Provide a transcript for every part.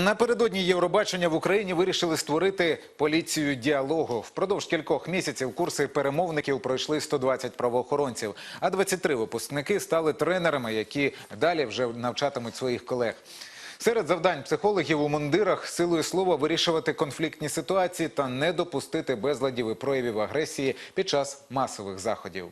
Напередодні Євробачення в Україні вирішили створити поліцію діалогу. Впродовж кількох місяців курси перемовників пройшли 120 правоохоронців, а 23 випускники стали тренерами, які далі вже навчатимуть своїх колег. Серед завдань психологів у мундирах силою слова вирішувати конфліктні ситуації та не допустити безладів і проявів агресії під час масових заходів.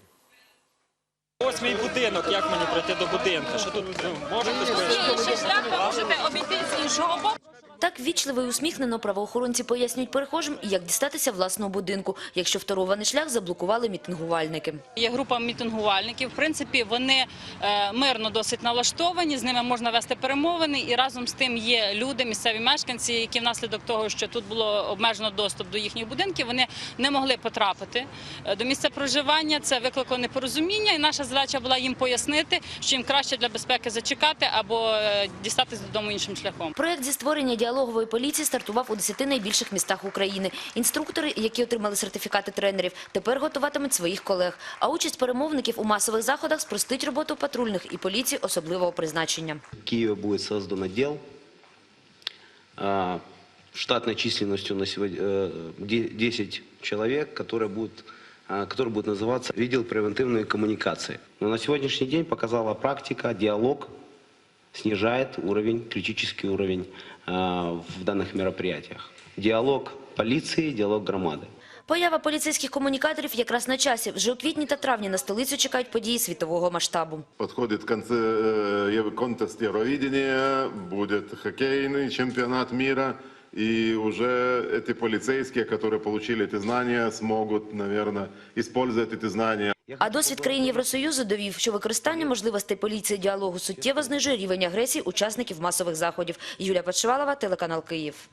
Ось мій будинок, як мені пройти до будинку? Що тут ну, може хтось пише? Інший шлях ви можете обійти з іншого боку. Так вічливо і усміхнено правоохоронці пояснюють перехожим, як дістатися власного будинку, якщо вторований шлях заблокували мітингувальники. Є група мітингувальників. В принципі, вони е, мирно досить налаштовані. З ними можна вести перемовини. І разом з тим є люди, місцеві мешканці, які внаслідок того, що тут було обмежено доступ до їхніх будинків, вони не могли потрапити е, до місця проживання. Це викликало непорозуміння, і наша задача була їм пояснити, що їм краще для безпеки зачекати або е, дістатись додому іншим шляхом. Проект зі створення діалогової поліції стартував у 10 найбільших містах України. Інструктори, які отримали сертифікати тренерів, тепер готуватимуть своїх колег. А участь перемовників у масових заходах спростить роботу патрульних і поліції особливого призначення. В Киеве будет создан отдел а, штатной численностью на сегодня э, де- 10 человек, которые будут, а, который будет называться «Видел превентивной коммуникации». Но на сегодняшний день показала практика, диалог снижает уровень, критический уровень а, в данных мероприятиях. Диалог полиции, диалог громады. Поява поліцейських комунікаторів якраз на часі. Вже у квітні та травні на столицю чекають події світового масштабу. Подходит конце, э, Ев- контест Евровидения, будет хоккейный чемпионат мира, и уже эти полицейские, которые получили эти знания, смогут, наверное, использовать эти знания А досвід країн Євросоюзу довів, що використання можливостей поліції діалогу суттєво знижує рівень агресії учасників масових заходів. Юлія Подшивалова, телеканал Київ.